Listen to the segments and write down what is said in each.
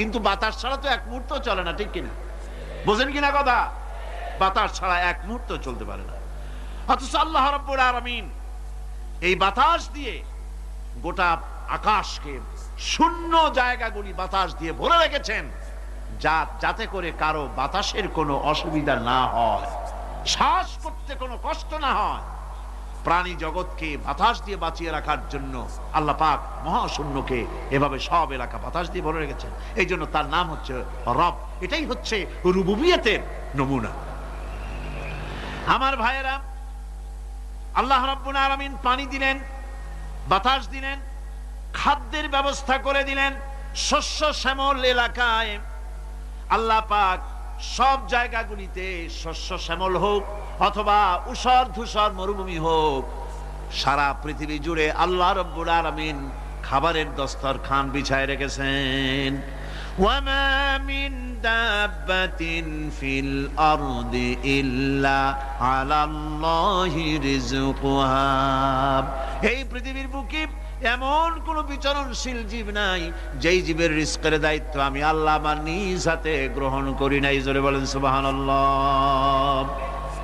কিন্তু বাতাস ছাড়া তো এক মুহূর্ত চলে না, ঠিক কিনা? বোঝেন কিনা কথা? বাতাস ছাড়া এক মুহূর্ত চলতে পারে না। অথচ আল্লাহ রব্বুল আলামিন এই বাতাস দিয়ে গোটা আকাশকে শূন্য জায়গাগুলি বাতাস দিয়ে ভরে রেখেছেন, যা, যাতে করে কারও বাতাসের কোনো অসুবিধা না হয়, শ্বাস করতে কোনো কষ্ট না হয়। প্রাণী জগৎকে বাতাস দিয়ে বাঁচিয়ে রাখার জন্য আল্লাহ পাক মহাশূন্যকে এভাবে সব এলাকা বাতাস দিয়ে ভরে রেখেছেন। এই জন্য তার নাম হচ্ছে রব। এটাই হচ্ছে রুবুবিয়তের নমুনা। আমার ভাইয়েরা, আল্লাহ রাব্বুল আলামিন পানি দিলেন, বাতাস দিলেন, খাদ্যের ব্যবস্থা করে দিলেন, শস্য শ্যামল এলাকায়। আল্লাহ পাক সব জায়গাগুলিতে শস্য শ্যামল হোক অথবা উষর ধূসর মরুভূমি হোক, সারা পৃথিবী জুড়ে আল্লাহ রব্বুল আলামিন খাবারের দস্তর খান বিছায় রেখেছেন। ওয়ামা মিন দাব্বাতিন ফিল আরদি ইল্লা আলাল্লাহি রিজকুহা এই পৃথিবীর বুকে এমন কোন বিচরণশীল জীব নাই, যেই জীবের রিস্কের দায়িত্ব আমি আল্লাহ আমার নিজ হাতে গ্রহণ করি নাই, জোরে বলেন সুবহানাল্লাহ।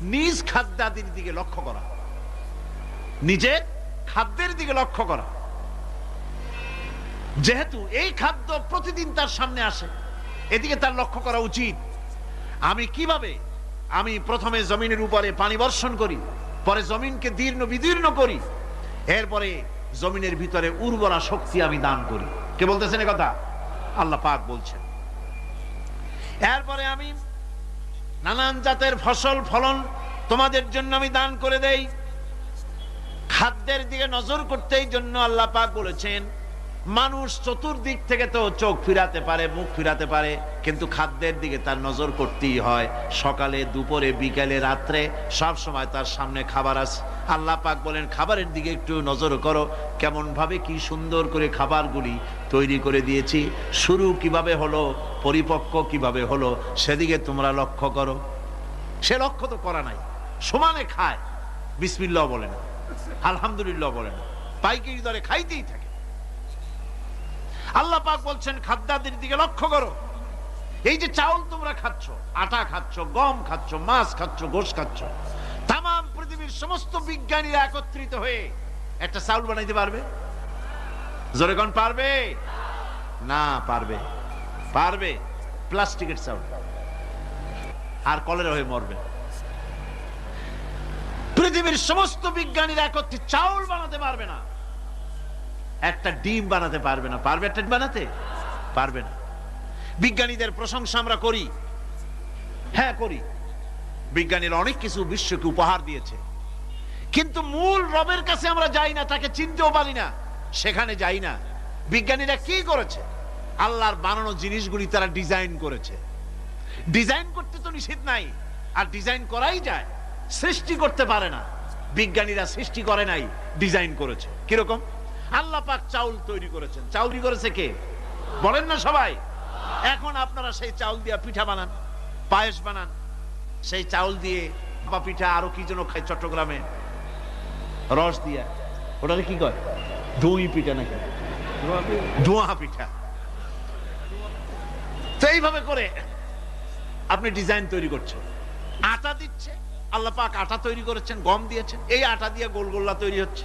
নিজ খাদ্যাদির দিকে লক্ষ্য করা। নিজের খাদ্যের দিকে লক্ষ্য করা। যেহেতু এই খাদ্য প্রতিদিন তার সামনে আসে, এদিকে তার লক্ষ্য করা উচিত। আমি কীভাবে আমি প্রথমে জমিনের উপরে পানি বর্ষণ করি, পরে জমিনকে দীর্ণ বিদীর্ণ করি, এরপরে জমিনের ভিতরে উর্বরা শক্তি আমি দান করি। কে বলতেছেন কথা? আল্লাহ পাক বলছেন। এরপরে আমি নানান জাতের ফসল, ফলন তোমাদের জন্য আমি দান করে দেই। খাদ্যের দিকে নজর করতেই জন্য আল্লাহ পাক বলেছেন মানুষ চতুর্দিক থেকে তো চোখ ফিরাতে পারে, মুখ ফিরাতে পারে, কিন্তু খাদ্যের দিকে তার নজর করতেই হয়। সকালে, দুপুরে, বিকালে, রাত্রে সব সময় তার সামনে খাবার আছে। আল্লাহ পাক বলেন, খাবারের দিকে একটু নজর করো কেমন ভাবে কি সুন্দর করে খাবারগুলি তৈরি করে দিয়েছি, শুরু কীভাবে হলো, পরিপক্ক কীভাবে হলো, সেদিকে তোমরা লক্ষ্য করো। সে লক্ষ্য তো করা নাই। সমানে খায়। বিসমিল্লাহ বলে না, আলহামদুলিল্লাহ বলে না। পাইকারি দরে খাইতেই থাকে। আল্লাহ পাক বলছেন, খাদ্যাদের দিকে লক্ষ্য করো। এই যে চাউল তোমরা খাচ্ছ, আটা খাচ্ছ, গম খাচ্ছ, মাছ খাচ্ছ, গোশ খাচ্ছ তাম পৃথিবীর সমস্ত বিজ্ঞানীরা একত্রিত হয়ে একটা চাউল বানাইতে পারবে? জোরে কোন পারবে? না, পারবে। পারবে। প্লাস্টিকের চাউল। আর কলেরা হয়ে মরবে। পৃথিবীর সমস্ত বিজ্ঞানীরা একত্রিত চাউল বানাতে পারবে না। একটা ডিম বানাতে পারবে না। পারবে একটা বানাতে? পারবে না। বিজ্ঞানীদের প্রশংসা আমরা করি। হ্যাঁ করি। বিজ্ঞানীরা অনেক কিছু বিশ্বকে উপহার দিয়েছে। কিন্তু মূল রবের কাছে আমরা যাই না, তাকে চিনতেও পারি না। সেখানে যাই না। বিজ্ঞানীরা কি করেছে? আল্লাহর বানানো জিনিসগুলি তারা ডিজাইন করেছে। ডিজাইন করতে তো নিষেধ নাই। আর ডিজাইন করাই যায়। সৃষ্টি করতে পারে না। বিজ্ঞানীরা সৃষ্টি করে নাই, ডিজাইন করেছে। কীরকম? আল্লাহ পাক চাউল তৈরি করেছেন। চাউল করেছে কে? বলেন না সবাই। এখন আপনারা সেই চাউল দিয়ে পিঠা বানান, পায়েস বানান। সেই চাউল দিয়ে বা পিঠা আরও কি যেন খায় চট্টগ্রামে। রস দিয়া। ওটাকে কি কয়? দই পিঠা নাকি? ধোঁয়া পিঠা। তো এইভাবে করে আপনি ডিজাইন তৈরি করছেন। আটা দিচ্ছে, আল্লাহ পাক আটা তৈরি করেছেন, গম দিয়েছেন। এই আটা দিয়ে গোল গোল্লা তৈরি হচ্ছে।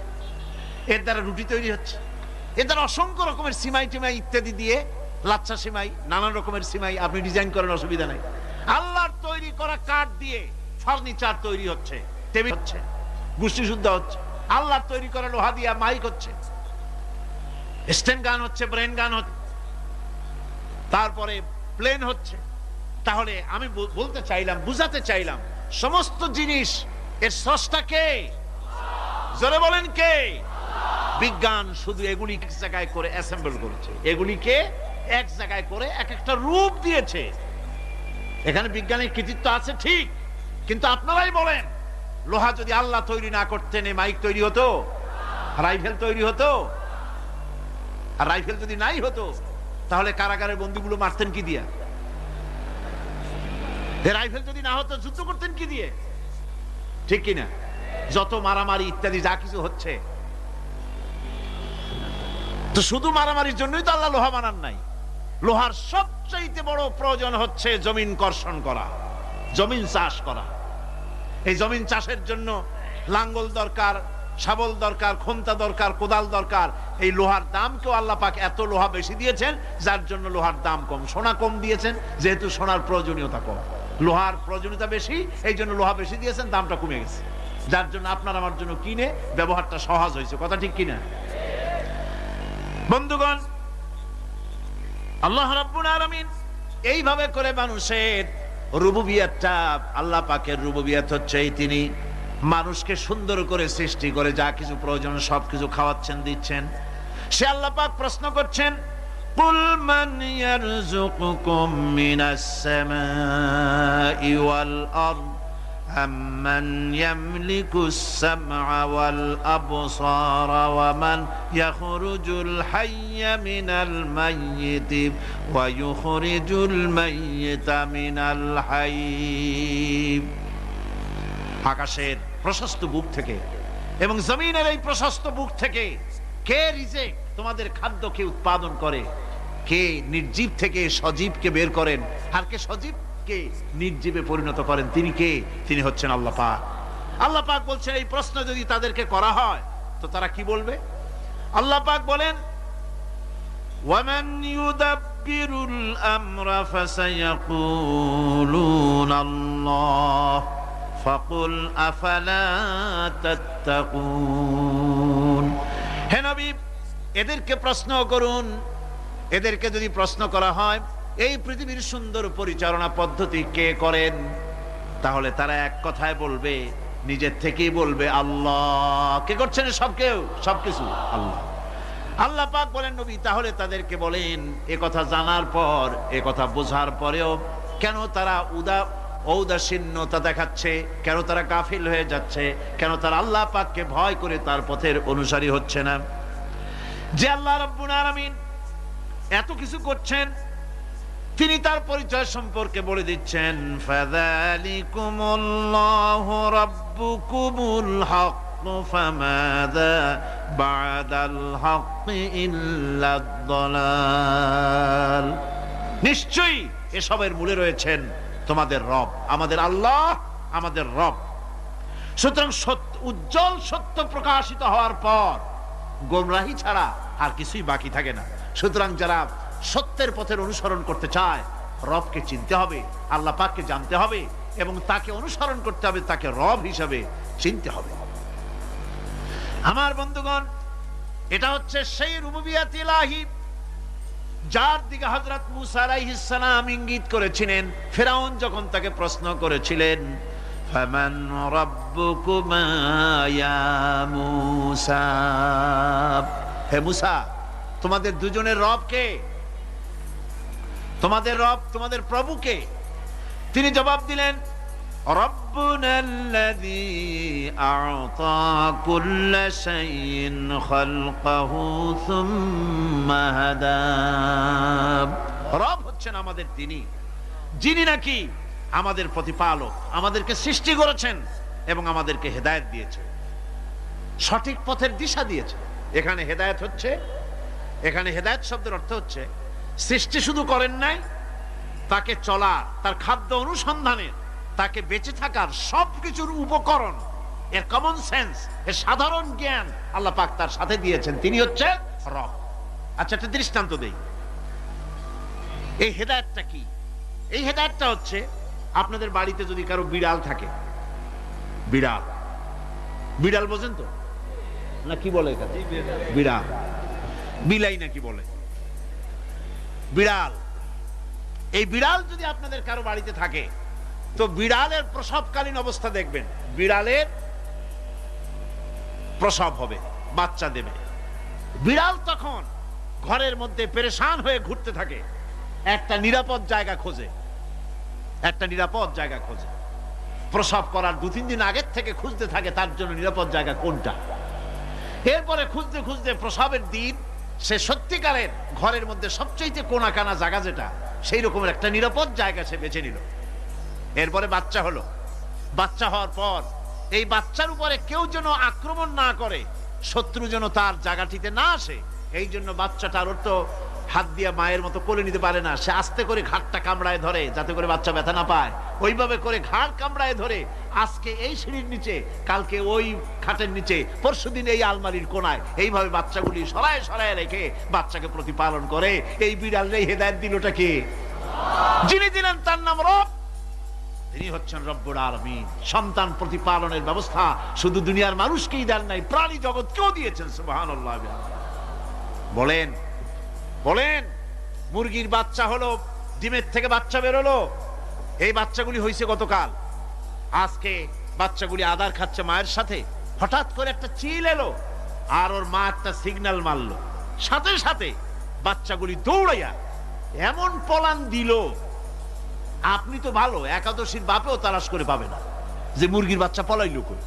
এর দ্বারা রুটি তৈরি হচ্ছে। এর দ্বারা অসংখ্য রকমের সিমাই টিমাই ইত্যাদি দিয়ে লাচ্ছা সিমাই, নানান রকমের সিমাই আপনি ডিজাইন করেন, অসুবিধা নাই। আল্লাহর তৈরি করা কাঠ দিয়ে ফার্নিচার তৈরি হচ্ছে টেবিল হচ্ছে গুষ্টি শুদ্ধ হচ্ছে, আল্লাহর তৈরি করা লোহা দিয়া মাইক হচ্ছে স্টেন গান হচ্ছে ব্রেন গান হচ্ছে, তারপরে প্লেন হচ্ছে। তাহলে আমি বলতে চাইলাম, বুঝাতে চাইলাম, সমস্ত জিনিস এর স্রষ্টা কে? জোরে বলেন কে? বিজ্ঞান শুধু এগুলি এক জায়গায় করে অ্যাসেম্বল করেছে। এগুলিকে এক জায়গায় করে এক একটা রূপ দিয়েছে। এখানে বিজ্ঞানের কৃতিত্ব আছে, ঠিক। কিন্তু আপনারাই বলেন, লোহা যদি আল্লাহ তৈরি না করতেন, এই মাইক তৈরি হতো? রাইফেল তৈরি হতো? আর রাইফেল যদি নাই হতো, তাহলে কারাগারের বন্দীগুলো মারতেন কি দিয়া? রাইফেল যদি না হতো, যুদ্ধ করতেন কি দিয়ে? ঠিক কিনা? যত মারামারি ইত্যাদি, যা কিছু হচ্ছে তো শুধু মারামারির জন্যই তো আল্লাহ লোহা বানান নাই। লোহার সবচাইতে বড় প্রয়োজন হচ্ছে জমিন কর্ষণ করা, জমিন চাষ করা। এই জমিন চাষের জন্য লাঙ্গল দরকার, শাবল দরকার খন্তা দরকার, কোদাল দরকার। এই লোহার দাম কেউ আল্লাহ পাক এত লোহা বেশি দিয়েছেন, যার জন্য লোহার দাম কম। সোনা কম দিয়েছেন, যেহেতু সোনার প্রয়োজনীয়তা কম। লোহার প্রয়োজনীয়তা বেশি, এই জন্য লোহা বেশি দিয়েছেন, দামটা কমে গেছে। যার জন্য আপনার আমার জন্য কিনে, ব্যবহারটা সহজ হয়েছে। কথা ঠিক কিনা? বন্ধুগণ আল্লাহ রাব্বুল আলামিন এইভাবে করে মানুষের রুবুবিয়াতটা আল্লাহ পাকের রুবুবিয়াত হচ্ছে এই তিনি মানুষকে সুন্দর করে সৃষ্টি করে যা কিছু প্রয়োজন সব কিছু খাওয়াচ্ছেন দিচ্ছেন সে আল্লাহ পাক প্রশ্ন করছেন قل من يرزقكم من السماء والأرض أمن يملك السمع والأبصار ومن يخرج الحي من الميت ويخرج الميت من الحي আকাশের প্রশস্ত বুক থেকে এবং জমিনের এই প্রশস্ত বুক থেকে কে রিজেক তোমাদের খাদ্যকে উৎপাদন করে কে নির্জীব থেকে সজীবকে বের করেন আর কে কে নির্জীবে পরিণত করেন? তিনি কে? তিনি হচ্ছেন আল্লাহ পাক। আল্লাহ পাক বলছেন, এই প্রশ্ন যদি তাদেরকে করা হয়, তো তারা কি বলবে? আল্লাহ পাক বলেন, ওয়ামান ইউদাব্বিরুল আমরা ফাসায়াকুলুনা আল্লাহ, ফাকুল আফালা তাত্তাকুন? হে নবী, এদেরকে প্রশ্ন করুন। এদেরকে যদি প্রশ্ন করা হয় এই পৃথিবীর সুন্দর পরিচালনা পদ্ধতি কে করেন? তাহলে তারা এক কথায় বলবে, নিজের থেকেই বলবে, আল্লাহ। কে করছেন সব কেউ? সবকিছু আল্লাহ। আল্লাহ পাক বলেন, নবী, তাহলে তাদেরকে বলেন, এ কথা জানার পর, এ কথা বোঝার পরেও কেন তারা উদা, ঔদাসীন্যতা দেখাচ্ছে? কেন তারা কাফিল হয়ে যাচ্ছে? কেন তারা আল্লাহ পাককে ভয় করে তার পথের অনুসারী হচ্ছে না? যে আল্লাহ রব্বুল আলামিন এত কিছু করছেন তিনি তার পরিচয় সম্পর্কে বলে দিচ্ছেন নিশ্চয়ই এসবের মূলে রয়েছেন তোমাদের রব, আমাদের আল্লাহ, আমাদের রব। সুতরাং উজ্জ্বল সত্য প্রকাশিত হওয়ার পর, গোমরাহি ছাড়া আর কিছুই বাকি থাকে না। সুতরাং যারা সত্যের পথের অনুসরণ করতে চায়। রবকে চিনতে হবে, আল্লাহ পাককে জানতে হবে এবং তাকে অনুসরণ করতে হবে, তাকে রব হিসাবে চিনতে হবে। আমার বন্ধুগণ, এটা হচ্ছে সেই রুবুবিয়াত যার দিকে হযরত মুসা আলাইহিস সালাম ইঙ্গিত করেছিলেন। ফেরাউন যখন তাকে প্রশ্ন করেছিলেন মুসা? হে মুসা, তোমাদের দুজনের রব কে? তোমাদের রব, তোমাদের প্রভুকে। তিনি জবাব দিলেন রব হচ্ছেন আমাদের তিনি। যিনি নাকি আমাদের প্রতিপালক, আমাদেরকে সৃষ্টি করেছেন এবং আমাদেরকে হেদায়ত দিয়েছে। সঠিক পথের দিশা দিয়েছে। এখানে হেদায়ত হচ্ছে, এখানে হেদায়ত শব্দের অর্থ হচ্ছে সৃষ্টি শুধু করেন নাই, তাকে চলার, তার খাদ্য অনুসন্ধানের তাকে বেঁচে থাকার সবকিছুর উপকরণ, এর কমন সেন্স এর সাধারণ জ্ঞান আল্লাহ পাক তার সাথে দিয়েছেন। তিনি হচ্ছে রব। আচ্ছা একটা দৃষ্টান্ত দেই। এই হেদায়তটা কি? এই হেদায়তটা হচ্ছে আপনাদের বাড়িতে যদি কারও বিড়াল থাকে, বিড়াল। বিড়াল বোঝেন তো? না, কি বলে বিড়াল। বিলাই নাকি বলে? বিড়াল। এই বিড়াল যদি আপনাদের কারও বাড়িতে থাকে, তো বিড়ালের প্রসবকালীন অবস্থা দেখবেন। বিড়ালের প্রসব হবে, বাচ্চা দেবে। বিড়াল তখন ঘরের মধ্যে পেরেশান হয়ে ঘুরতে থাকে। একটা নিরাপদ জায়গা খোঁজে। একটা নিরাপদ জায়গা খোঁজে। প্রসব করার দু, তিন দিন আগের থেকে খুঁজতে থাকে তার জন্য নিরাপদ জায়গা কোনটা। এরপরে খুঁজতে খুঁজতে প্রসবের দিন সে সত্যিকারের ঘরের মধ্যে সবচেয়ে কোনা কানা জায়গা যেটা, সেই রকমের একটা নিরাপদ জায়গা সে বেছে নিল। এরপরে বাচ্চা হলো। বাচ্চা হওয়ার পর এই বাচ্চার উপরে কেউ যেন আক্রমণ না করে, শত্রু যেন তার জায়গাটিতে না আসে এই জন্য বাচ্চাটার তো হাত দিয়া মায়ের মতো কোলে নিতে পারে না। সে আস্তে করে ঘাটটা কামড়ায় ধরে, যাতে করে বাচ্চা ব্যথা না পায়। ওইভাবে করে ঘাড় কামড়ায় ধরে আজকে এই সিঁড়ির নিচে, কালকে ওই খাটের নিচে, পরশুদিন এই আলমারির কোনায়, এইভাবে বাচ্চাগুলি সরায় সরায় রেখে বাচ্চাকে প্রতিপালন করে। এই বিড়াল রে, হেদায়ত দিলটা কে? যিনি দিলেন তার নাম রব। তিনি হচ্ছেন রব্বুর আলমিন। সন্তান প্রতিপালনের ব্যবস্থা শুধু দুনিয়ার মানুষকেই দেন নাই, প্রাণী জগৎকেও দিয়েছেন, সুবহানাল্লাহ। বলেন বলেন, মুরগির বাচ্চা হলো, ডিমের থেকে বাচ্চা বেরোলো। এই বাচ্চাগুলি হয়েছে গতকাল। আজকে বাচ্চাগুলি আদার খাচ্ছে মায়ের সাথে। হঠাৎ করে একটা চিল এলো, আর ওর মা একটা সিগন্যাল মারলো। সাথে সাথে বাচ্চাগুলি দৌড়াইয়া এমন পলান দিল, আপনি তো ভালো, একাদশীর বাপেও তালাশ করে পাবে না, যে মুরগির বাচ্চা পলাইলো করে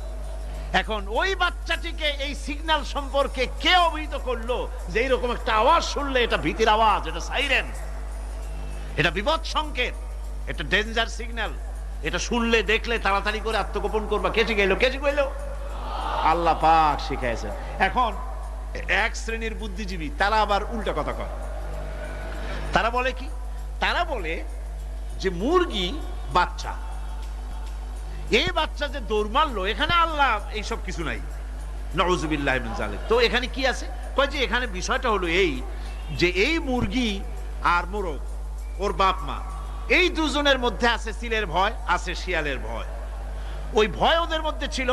এখন ওই বাচ্চাটিকে এই সিগন্যাল সম্পর্কে কে অভিহিত করল যে এইরকম একটা আওয়াজ শুনলে এটা ভীতির আওয়াজ, এটা সাইরেন এটা বিপদ সংকেত, এটা ডেঞ্জার সিগন্যাল এটা শুনলে, দেখলে, তাড়াতাড়ি করে আত্মগোপন করবা। কে এলো কে এলো আল্লাহ পাক শিখাইছেন এখন এক শ্রেণির বুদ্ধিজীবী, তারা আবার উল্টা কথা কয়। তারা বলে কি? তারা বলে যে মুরগি বাচ্চা। এই বাচ্চা যে দৌড় মারলো, এখানে আল্লাহ এইসব কিছু নাই। নজুবিল্লাহ জালেম তো এখানে কি আছে? কয় যে এখানে বিষয়টা হলো এই যে এই মুরগি আর মোরগ, ওর বাপ মা, এই দুজনের মধ্যে আছে সিলের ভয়, আছে শিয়ালের ভয়। ওই ভয় ওদের মধ্যে ছিল,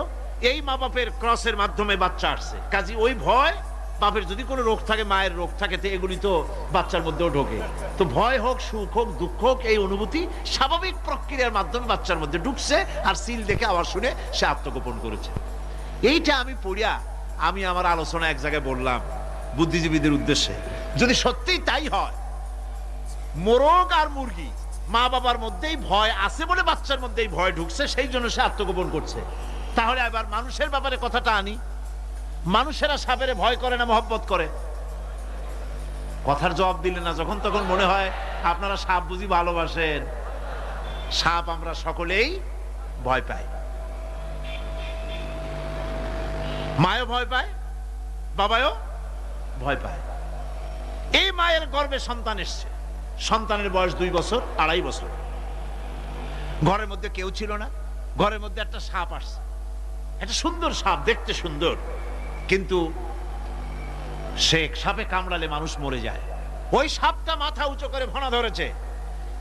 এই মা বাপের ক্রসের মাধ্যমে বাচ্চা আসছে। কাজী ওই ভয় বাপের যদি কোনো রোগ থাকে, মায়ের রোগ থাকে তো এগুলি তো বাচ্চার মধ্যেও ঢোকে। তো ভয় হোক, সুখ হোক, দুঃখ হোক, এই অনুভূতি স্বাভাবিক প্রক্রিয়ার মাধ্যমে বাচ্চার মধ্যে ঢুকছে আর সিল দেখে আবার শুনে সে আত্মগোপন করেছে। এইটা আমি পড়িয়া আমি আমার আলোচনা এক জায়গায় বললাম বুদ্ধিজীবীদের উদ্দেশ্যে। যদি সত্যিই তাই হয়, মোরগ আর মুরগি মা বাবার মধ্যেই ভয় আছে বলে বাচ্চার মধ্যেই ভয় ঢুকছে, সেই জন্য সে আত্মগোপন করছে। তাহলে আবার মানুষের ব্যাপারে কথাটা আনি। মানুষেরা সাপের ভয় করে না, মহব্বত করে। কথার জবাব দিলে না, যখন তখন মনে হয় আপনারা সাপ বুঝি ভালোবাসেন। সাপ আমরা সকলেই ভয় পাই। মায়ও ভয় পায় বাবাও ভয় পায়। এই মায়ের গর্ভে সন্তান এসছে। সন্তানের বয়স দুই বছর, আড়াই বছর। ঘরের মধ্যে কেউ ছিল না, ঘরের মধ্যে একটা সাপ আসছে। একটা সুন্দর সাপ, দেখতে সুন্দর। কিন্তু সে সাপে কামড়ালে মানুষ মরে যায়। ওই সাপটা মাথা উঁচু করে ভনা ধরেছে।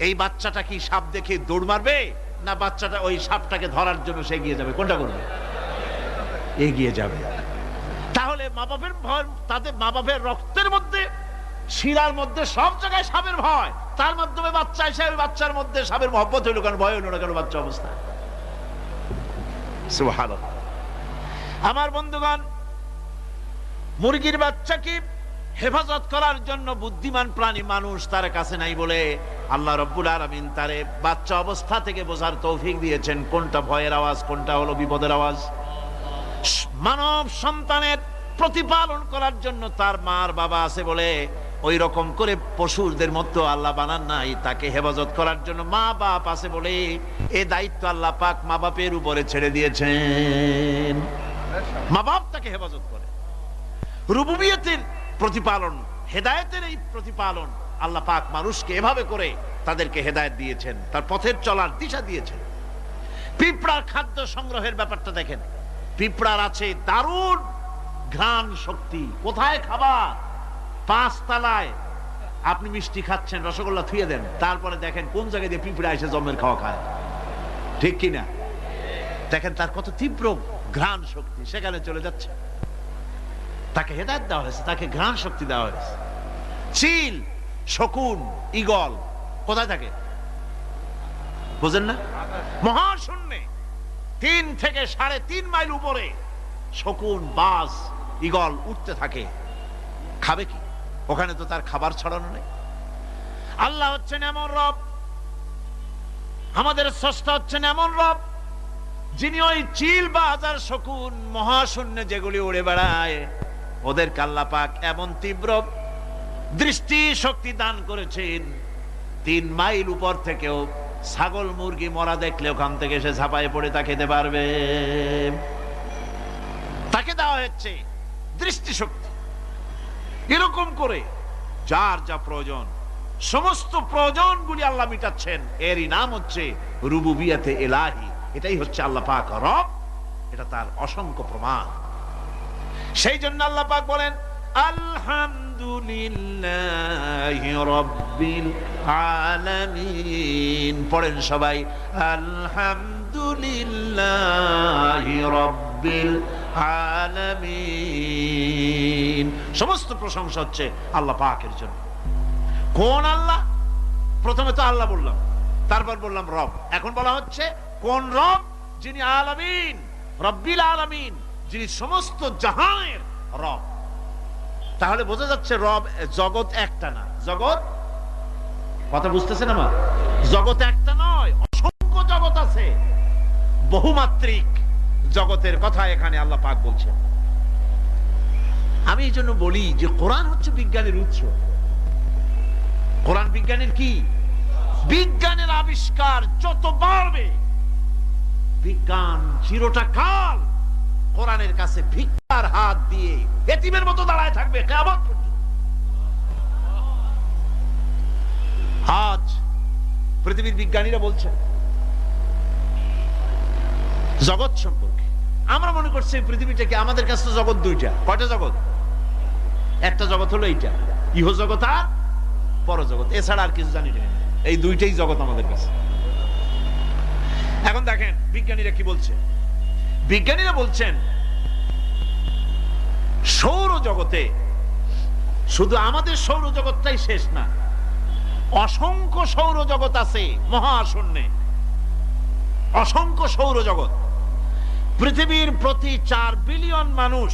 এই বাচ্চাটা কি সাপ দেখে দৌড় মারবে? না বাচ্চাটা ওই সাপটাকে ধরার জন্য সে এগিয়ে যাবে? কোনটা করবে? এগিয়ে যাবে। তাহলে মা বাপের ভয়, তাদের মা বাপের রক্তের মধ্যে, শিরার মধ্যে, সব জায়গায় সাপের ভয়। তার মাধ্যমে বাচ্চা এসে ওই বাচ্চার মধ্যে সাপের মহব্বত হইল, কারণ ভয় হইল না কেন বাচ্চা অবস্থা আমার বন্ধুগণ মুরগির বাচ্চাকে হেফাজত করার জন্য বুদ্ধিমান প্রাণী মানুষ তার কাছে নাই বলে আল্লাহ রব্বুল আলমিন তারে বাচ্চা অবস্থা থেকে বোঝার তৌফিক দিয়েছেন। কোনটা ভয়ের আওয়াজ, কোনটা হলো বিপদের আওয়াজ? মানব সন্তানের প্রতিপালন করার জন্য তার মার বাবা আছে বলে ওই রকম করে পশুদের মতো আল্লাহ বানান নাই, তাকে হেফাজত করার জন্য মা বাপ আছে বলে এ দায়িত্ব আল্লাহ পাক মা বাপের উপরে ছেড়ে দিয়েছেন। মা বাপ তাকে হেফাজত করে। রুবুবিয়তের প্রতিপালন, হেদায়েতের এই প্রতিপালন আল্লাহ পাক মানুষকে এভাবে করে তাদেরকে হেদায়েত দিয়েছেন, তার পথের চলার দিশা দিয়েছেন। পিঁপড়ার খাদ্য সংগ্রহের ব্যাপারটা দেখেন। পিঁপড়ার আছে দারুণ ঘ্রাণ শক্তি। কোথায় খাবার? পাঁচ তালায় আপনি মিষ্টি খাচ্ছেন, রসগোল্লা থুয়ে দেন, তারপরে দেখেন কোন জায়গায় দিয়ে পিঁপড়া এসে জমের খাওয়া খায়। ঠিক কিনা? দেখেন তার কত তীব্র ঘ্রাণ শক্তি, সেখানে চলে যাচ্ছে। তাকে হেদায়ত দেওয়া হয়েছে, তাকে ঘ্রাণ শক্তি দেওয়া হয়েছে। চিল শকুন ইগল কোথায় থাকে? বুঝেন না? মহাশূন্যে, তিন থেকে সাড়ে তিন মাইল উপরে শকুন, বাস ইগল উঠতে থাকে। খাবে কি? ওখানে তো তার খাবার ছড়ানো নেই। আল্লাহ হচ্ছেন এমন রব। আমাদের স্রষ্টা হচ্ছেন এমন রব, যিনি ওই চিল বা হাজার শকুন মহাশূন্যে যেগুলি উড়ে বেড়ায়। ওদের কাল্লা পাক এমন তীব্র দৃষ্টি শক্তি দান করেছেন। তিন মাইল উপর থেকেও ছাগল মুরগি মরা দেখলে ওখান থেকে সে ঝাঁপায় পড়ে, তা খেতে পারবে। তাকে দেওয়া হচ্ছে দৃষ্টিশক্তি। এরকম করে যার যা প্রয়োজন, সমস্ত প্রয়োজন প্রয়োজনগুলি আল্লাহ মিটাচ্ছেন। এরই নাম হচ্ছে রুবুবিয়াতে এলাহি। এটাই হচ্ছে আল্লাহ পাক রব। এটা তার অসংখ্য প্রমাণ। সেই জন্য আল্লাহ পাক বলেন, আলহামদুলিল্লাহ রব্বিল আলামিন। পড়েন সবাই, আলহামদুলিল্লাহ রব্বিল আলামিন। সমস্ত প্রশংসা হচ্ছে আল্লাহ পাকের জন্য। কোন আল্লাহ? প্রথমে তো আল্লাহ বললাম, তারপর বললাম রব। এখন বলা হচ্ছে কোন রব? যিনি আলামিন, রব্বিল আলামিন। যিনি সমস্ত জাহানের রব। তাহলে বোঝা যাচ্ছে রব জগৎ একটা না। জগৎ? কথা বুঝতেছেন আমার? জগৎ একটা নয়, অসংখ্য জগৎ আছে। বহুমাত্রিক জগতের কথা এখানে আল্লাহ পাক বলছেন। আমি এই জন্য বলি যে কোরআন হচ্ছে বিজ্ঞানের উৎস। কোরআন বিজ্ঞানের কি? বিজ্ঞানের আবিষ্কার যত বাড়বে। বিজ্ঞান চিরটা কাল। কোরআনের কাছে ভিক্ষার হাত দিয়ে এতিমের মতো দাঁড়ায় থাকবে কেমন আজ পৃথিবীর বিজ্ঞানীরা বলছেন, জগৎ সম্পর্কে। আমরা মনে করছি পৃথিবীটাকে আমাদের কাছে জগৎ দুইটা। কয়টা জগৎ? একটা জগৎ হলো এইটা। ইহ জগৎ আর পরজগৎ। এছাড়া আর কিছু জানি না। এই দুইটাই জগৎ আমাদের কাছে। এখন দেখেন বিজ্ঞানীরা কি বলছে? বিজ্ঞানীরা বলছেন সৌর জগতে শুধু আমাদের সৌর জগৎটাই শেষ না, অসংখ্য সৌর জগৎ আছে মহাশূন্যে। অসংখ্য সৌর জগৎ পৃথিবীর প্রতি চার বিলিয়ন মানুষ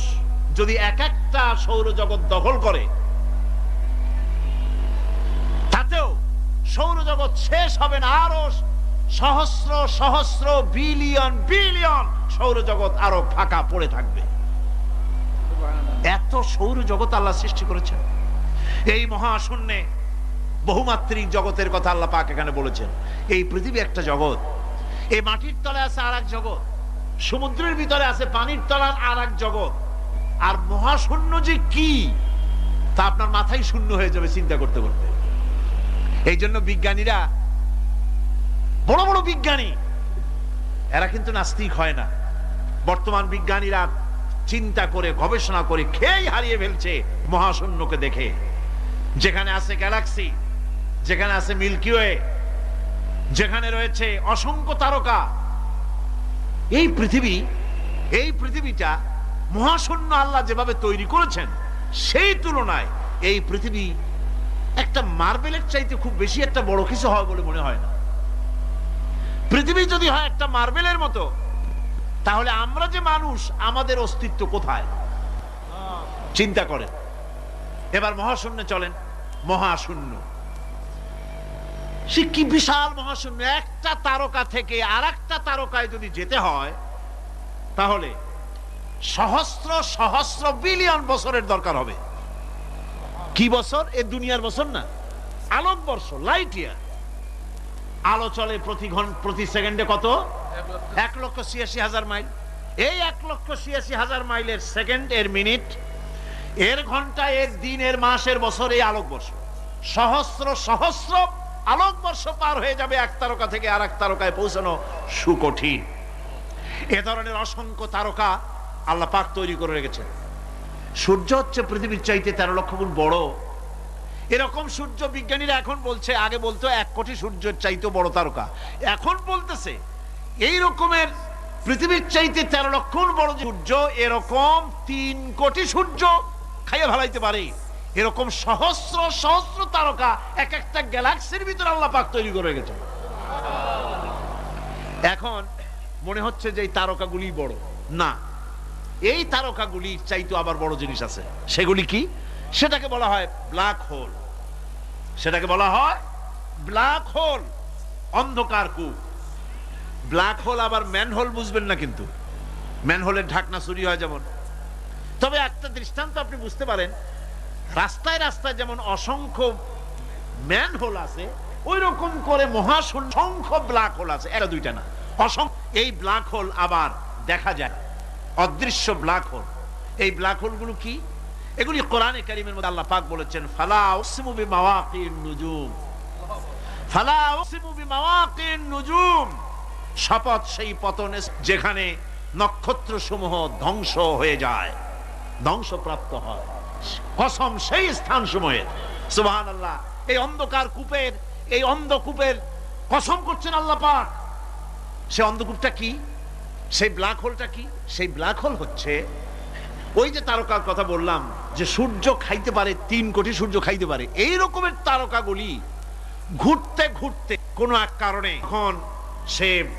যদি এক একটা সৌরজগৎ দখল করে, তাতেও সৌরজগৎ শেষ হবে না আরও সহস্র সহস্র, বিলিয়ন বিলিয়ন সৌরজগৎ আরও ফাঁকা পড়ে থাকবে। এত সৌরজগৎ আল্লাহ সৃষ্টি করেছেন। এই মহাশূন্যে বহুমাত্রিক জগতের কথা আল্লাহ পাক এখানে বলেছেন। এই পৃথিবী একটা জগৎ। এই মাটির তলে আছে আর এক জগৎ। সমুদ্রের ভিতরে আছে পানির তলার আর এক জগৎ। আর মহাশূন্য যে কি, তা আপনার মাথায় শূন্য হয়ে যাবে চিন্তা করতে করতে। এই জন্য বিজ্ঞানীরা বড় বড় বিজ্ঞানী। এরা কিন্তু নাস্তিক হয় না। বর্তমান বিজ্ঞানীরা চিন্তা করে, গবেষণা করে, খেয়েই হারিয়ে ফেলছে মহাশূন্যকে দেখে। যেখানে আছে গ্যালাক্সি, যেখানে আছে মিল্কি ওয়ে, যেখানে রয়েছে অসংখ্য তারকা। এই পৃথিবী, এই পৃথিবীটা মহাশূন্য আল্লাহ যেভাবে তৈরি করেছেন, সেই তুলনায় এই পৃথিবী একটা মার্বেলের চাইতে খুব বেশি একটা বড় কিছু হয় বলে মনে হয় না। পৃথিবী যদি হয় একটা মার্বেলের মতো, তাহলে আমরা যে মানুষ, আমাদের অস্তিত্ব কোথায়? চিন্তা করেন। এবার মহাশূন্য চলেন। মহাশূন্য। সে কি বিশাল মহাশূন্য? একটা তারকা থেকে আর একটা তারকায় যদি যেতে হয়, তাহলে সহস্র সহস্র বিলিয়ন বছরের দরকার হবে। কি বছর? এ দুনিয়ার বছর না। আলোক বর্ষ, লাইট ইয়ার। আলো চলে প্রতি ঘণ্টা প্রতি সেকেন্ডে কত? এক লক্ষ ছিয়াশি হাজার মাইল। এই এক লক্ষ ছিয়াশি হাজার মাইলের সেকেন্ড, এর মিনিট, এর ঘণ্টা, এর দিন, এর মাস, এর বছর, এই আলোক বর্ষ সহস্র সহস্র আলোক বর্ষ পার হয়ে যাবে এক তারকা থেকে আর এক তারকায় পৌঁছানো সুকঠিন। এ ধরনের অসংখ্য তারকা আল্লাহ পাক তৈরি করে রেখেছেন। সূর্য হচ্ছে পৃথিবীর চাইতে তেরো লক্ষ গুণ বড়। এরকম সূর্য বিজ্ঞানীরা এখন বলছে, আগে বলতো এক কোটি সূর্যের চাইতে বড় তারকা। এখন বলতেছে, এই রকমের পৃথিবীর চাইতে তেরো লক্ষ বড় সূর্য, এরকম তিন কোটি সূর্য খাইয়ে ভালাইতে পারে। এরকম সহস্র সহস্র তারকা এক একটা গ্যালাক্সির ভিতরে আল্লাহ পাক তৈরি করে গেছে এখন মনে হচ্ছে যে এই তারকাগুলি বড়। না, এই তারকাগুলির চাইতে আবার বড় জিনিস আছে। সেগুলি কি? সেটাকে বলা হয় ব্ল্যাক হোল। সেটাকে বলা হয় ব্ল্যাক হোল, অন্ধকার কূপ। ব্ল্যাক হোল আবার ম্যান হোল বুঝবেন না কিন্তু। ম্যান হোলের ঢাকনা চুরি হয় যেমন। তবে একটা দৃষ্টান্ত আপনি বুঝতে পারেন, রাস্তায় রাস্তায় যেমন অসংখ্য ম্যান হোল আছে ওই রকম করে মহাশূন্য অসংখ্য ব্ল্যাক হোল আছে। একটা দুইটা না। অসংখ্য, এই ব্ল্যাক হোল আবার দেখা যায়। অদৃশ্য ব্ল্যাক হোল। এই ব্ল্যাক হোলগুলো কি? এগুলি কোরআনে কারিমের মধ্যে আল্লাহ পাক বলেছেন ফালা উসিমু বিমাওয়াকিন নুজুম। ফালা উসিমু বিমাওয়াকিন নুজুম। শপথ সেই পতনে যেখানে নক্ষত্র সমূহ ধ্বংস হয়ে যায়, ধ্বংসপ্রাপ্ত হয়। কসম সেই স্থান সময়ের সুবাহান আল্লাহ এই অন্ধকার কূপের, এই অন্ধকূপের কসম করছেন আল্লাহ পাক। সে অন্ধকূপটা কি? সেই ব্ল্যাক হোলটা কি? সেই ব্ল্যাক হোল হচ্ছে ওই যে তারকার কথা বললাম যে সূর্য খাইতে পারে, তিন কোটি সূর্য খাইতে পারে। এই রকমের তারকাগুলি ঘুরতে ঘুরতে কোনো এক কারণে এখন সে